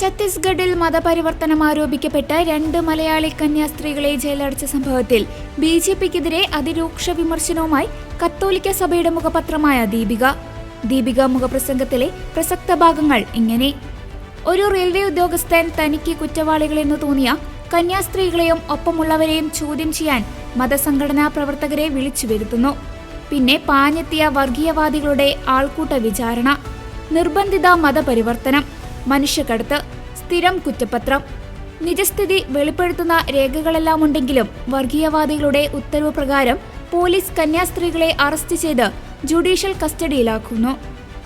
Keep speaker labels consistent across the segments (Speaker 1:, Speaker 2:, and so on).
Speaker 1: ഛത്തീസ്ഗഡിൽ മതപരിവർത്തനം ആരോപിക്കപ്പെട്ട രണ്ട് മലയാളി കന്യാസ്ത്രീകളെ ജയിലടച്ച സംഭവത്തിൽ ബി ജെ പിക്കെതിരെ അതിരൂക്ഷ വിമർശനവുമായി കത്തോലിക്ക സഭയുടെ മുഖപത്രമായ ദീപിക. ദീപിക മുഖപ്രസംഗത്തിലെ പ്രസക്ത ഭാഗങ്ങൾ ഇങ്ങനെ. ഒരു റെയിൽവേ ഉദ്യോഗസ്ഥൻ തനിക്ക് കുറ്റവാളികളെന്ന് തോന്നിയ കന്യാസ്ത്രീകളെയും ഒപ്പമുള്ളവരെയും ചോദ്യം ചെയ്യാൻ മതസംഘടനാ പ്രവർത്തകരെ വിളിച്ചു വരുത്തുന്നു. പിന്നെ പാഞ്ഞെത്തിയ വർഗീയവാദികളുടെ ആൾക്കൂട്ട വിചാരണ. നിർബന്ധിത മതപരിവർത്തനം. മനുഷ്യക്കടത്ത് സ്ഥിരം കുറ്റപത്രം. നിജസ്ഥിതി വെളിപ്പെടുത്തുന്ന രേഖകളെല്ലാം ഉണ്ടെങ്കിലും വർഗീയവാദികളുടെ ഉത്തരവ് പ്രകാരം പോലീസ് കന്യാസ്ത്രീകളെ അറസ്റ്റ് ചെയ്ത് ജുഡീഷ്യൽ കസ്റ്റഡിയിലാക്കുന്നു.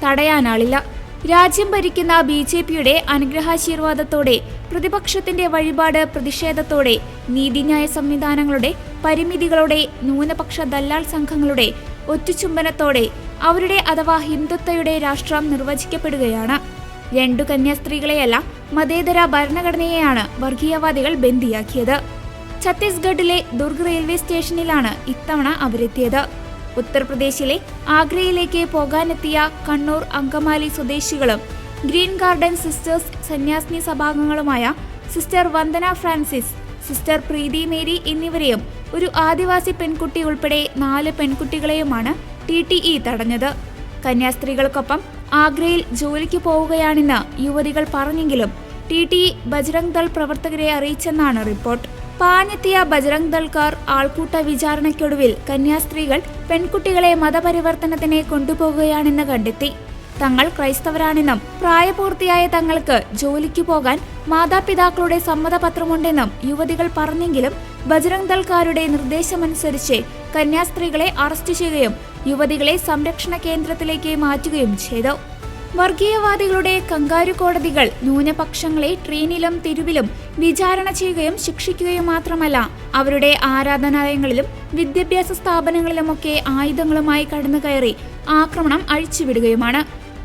Speaker 1: തടയാനാളില്ല. രാജ്യം ഭരിക്കുന്ന ബി ജെ പിയുടെ അനുഗ്രഹാശീർവാദത്തോടെ പ്രതിപക്ഷത്തിന്റെ വഴിപാട് പ്രതിഷേധത്തോടെ നീതിന്യായ സംവിധാനങ്ങളുടെ പരിമിതികളോടെ ന്യൂനപക്ഷ ദല്ലാൾ സംഘങ്ങളുടെ ഒറ്റുചുംബനത്തോടെ അവരുടെ അഥവാ ഹിന്ദുത്വയുടെ രാഷ്ട്രം നിർവചിക്കപ്പെടുകയാണ്. രണ്ടു കന്യാസ്ത്രീകളെയല്ല മതേതര ഭരണഘടനയെയാണ് വർഗീയവാദികൾ ബന്ദിയാക്കിയത്. ഛത്തീസ്ഗഡിലെ ദുർഗ് റെയിൽവേ സ്റ്റേഷനിലാണ് ഇത്തവണ അവരെത്തിയത്. ഉത്തർപ്രദേശിലെ ആഗ്രയിലേക്ക് പോകാനെത്തിയ കണ്ണൂർ അങ്കമാലി സ്വദേശികളും ഗ്രീൻ ഗാർഡൻ സിസ്റ്റേഴ്സ് സന്യാസിനി സഭാംഗങ്ങളുമായ sister Vandana Francis sister Preethi Mary എന്നിവരെയും ഒരു ആദിവാസി പെൺകുട്ടി ഉൾപ്പെടെ നാല് പെൺകുട്ടികളെയുമാണ് ടി ടി ഇ തടഞ്ഞത്. കന്യാസ്ത്രീകൾക്കൊപ്പം ആഗ്രയിൽ ജോലിക്ക് പോവുകയാണെന്ന് യുവതികൾ പറഞ്ഞെങ്കിലും ടി ടി ബജ്രംഗ് ദൾ പ്രവർത്തകരെ അറിയിച്ചെന്നാണ് റിപ്പോർട്ട്. പാഞ്ഞെത്തിയ ബജ്രംഗ് ദൾക്കാർ ആൾക്കൂട്ട വിചാരണയ്ക്കൊടുവിൽ കന്യാസ്ത്രീകൾ പെൺകുട്ടികളെ മതപരിവർത്തനത്തിന് കൊണ്ടുപോകുകയാണെന്ന് കണ്ടെത്തി. തങ്ങൾ ക്രൈസ്തവരാണെന്നും പ്രായപൂർത്തിയായ തങ്ങൾക്ക് ജോലിക്ക് പോകാൻ മാതാപിതാക്കളുടെ സമ്മതപത്രമുണ്ടെന്നും യുവതികൾ പറഞ്ഞെങ്കിലും ബജ്രംഗ് ദൾക്കാരുടെ നിർദ്ദേശമനുസരിച്ച് കന്യാസ്ത്രീകളെ അറസ്റ്റ് ചെയ്യുകയും യുവതികളെ സംരക്ഷണ കേന്ദ്രത്തിലേക്ക് മാറ്റുകയും ചെയ്തു. വർഗീയവാദികളുടെ കങ്കാരു കോടതികൾ ന്യൂനപക്ഷങ്ങളെ ട്രെയിനിലും തെരുവിലും വിചാരണ ചെയ്യുകയും ശിക്ഷിക്കുകയും മാത്രമല്ല അവരുടെ ആരാധനാലയങ്ങളിലും വിദ്യാഭ്യാസ സ്ഥാപനങ്ങളിലുമൊക്കെ ആയുധങ്ങളുമായി കടന്നു കയറി ആക്രമണം അഴിച്ചുവിടുകയുമാണ്.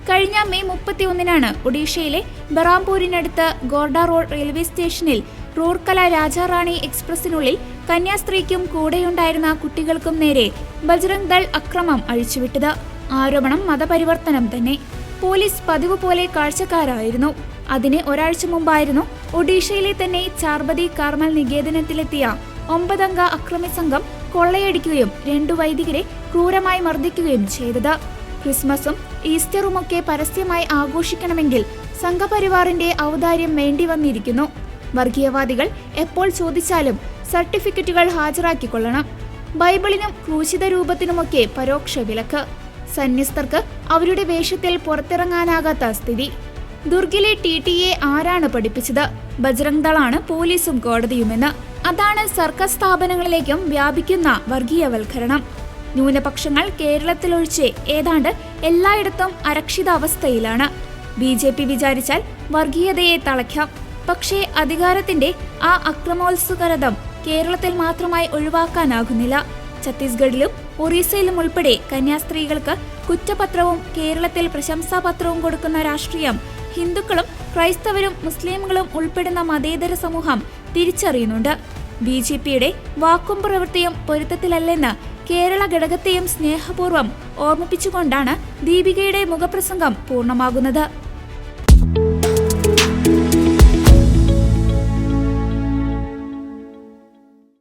Speaker 1: കഴിഞ്ഞ മെയ് മുപ്പത്തിയൊന്നിനാണ് ഒഡീഷയിലെ ബറാംപൂരിനടുത്ത് ഗോർഡ റോഡ് റെയിൽവേ സ്റ്റേഷനിൽ റൂർക്കല രാജാറാണി എക്സ്പ്രസിനുള്ളിൽ കന്യാസ്ത്രീക്കും കൂടെയുണ്ടായിരുന്ന കുട്ടികൾക്കും നേരെ ബജ്രംഗ് ദൾ അക്രമം അഴിച്ചുവിട്ടത്. ആരോപണം മതപരിവർത്തനം തന്നെ. പോലീസ് പതിവ് പോലെ കാഴ്ചക്കാരായിരുന്നു. അതിന് ഒരാഴ്ച മുമ്പായിരുന്നു ഒഡീഷയിലെ തന്നെ ചാർബതി കാർമൽ നികേതനത്തിലെത്തിയ ഒമ്പതംഗ അക്രമി സംഘം കൊള്ളയടിക്കുകയും രണ്ടു വൈദികരെ ക്രൂരമായി മർദ്ദിക്കുകയും ചെയ്തത്. ക്രിസ്മസും ഈസ്റ്ററും ഒക്കെ പരസ്യമായി ആഘോഷിക്കണമെങ്കിൽ സംഘപരിവാറിന്റെ ഔദാര്യം വേണ്ടി വന്നിരിക്കുന്നു. വർഗീയവാദികൾ എപ്പോൾ ചോദിച്ചാലും സർട്ടിഫിക്കറ്റുകൾ ഹാജരാക്കിക്കൊള്ളണം. ബൈബിളിനും ക്രൂശിത രൂപത്തിനുമൊക്കെ പരോക്ഷ വിലക്ക്. സന്യസ്തർക്ക് അവരുടെ വേഷത്തിൽ പുറത്തിറങ്ങാനാകാത്ത സ്ഥിതി. ദുർഗിലെ ടി ടി എ ആരാണ് പഠിപ്പിച്ചത്? ബജ്രംഗ് ദളാണ് പോലീസും കോടതിയുമെന്ന്. അതാണ് സർക്കസ് സ്ഥാപനങ്ങളിലേക്കും വ്യാപിക്കുന്ന വർഗീയവൽക്കരണം. ന്യൂനപക്ഷങ്ങൾ കേരളത്തിലൊഴിച്ച് ഏതാണ്ട് എല്ലായിടത്തും അരക്ഷിതാവസ്ഥയിലാണ്. ബി ജെ പി വിചാരിച്ചാൽ വർഗീയതയെ തളയ്ക്കാം. പക്ഷേ അധികാരത്തിന്റെ ആ അക്രമോത്സുകരതം കേരളത്തിൽ മാത്രമായി ഒഴിവാക്കാനാകുന്നില്ല. ഛത്തീസ്ഗഡിലും ഒറീസയിലും ഉൾപ്പെടെ കന്യാസ്ത്രീകൾക്ക് കുറ്റപത്രവും കേരളത്തിൽ പ്രശംസാപത്രവും കൊടുക്കുന്ന രാഷ്ട്രീയം ഹിന്ദുക്കളും ക്രൈസ്തവരും മുസ്ലിംകളും ഉൾപ്പെടുന്ന മതേതര സമൂഹം തിരിച്ചറിയുന്നുണ്ട്. ബി ജെ പിയുടെ വാക്കും പ്രവൃത്തിയും പൊരുത്തത്തിലല്ലെന്ന് കേരള ഘടകത്തെയും സ്നേഹപൂർവം ഓർമ്മിപ്പിച്ചുകൊണ്ടാണ് ദീപികയുടെ മുഖപ്രസംഗം പൂർണമാകുന്നത്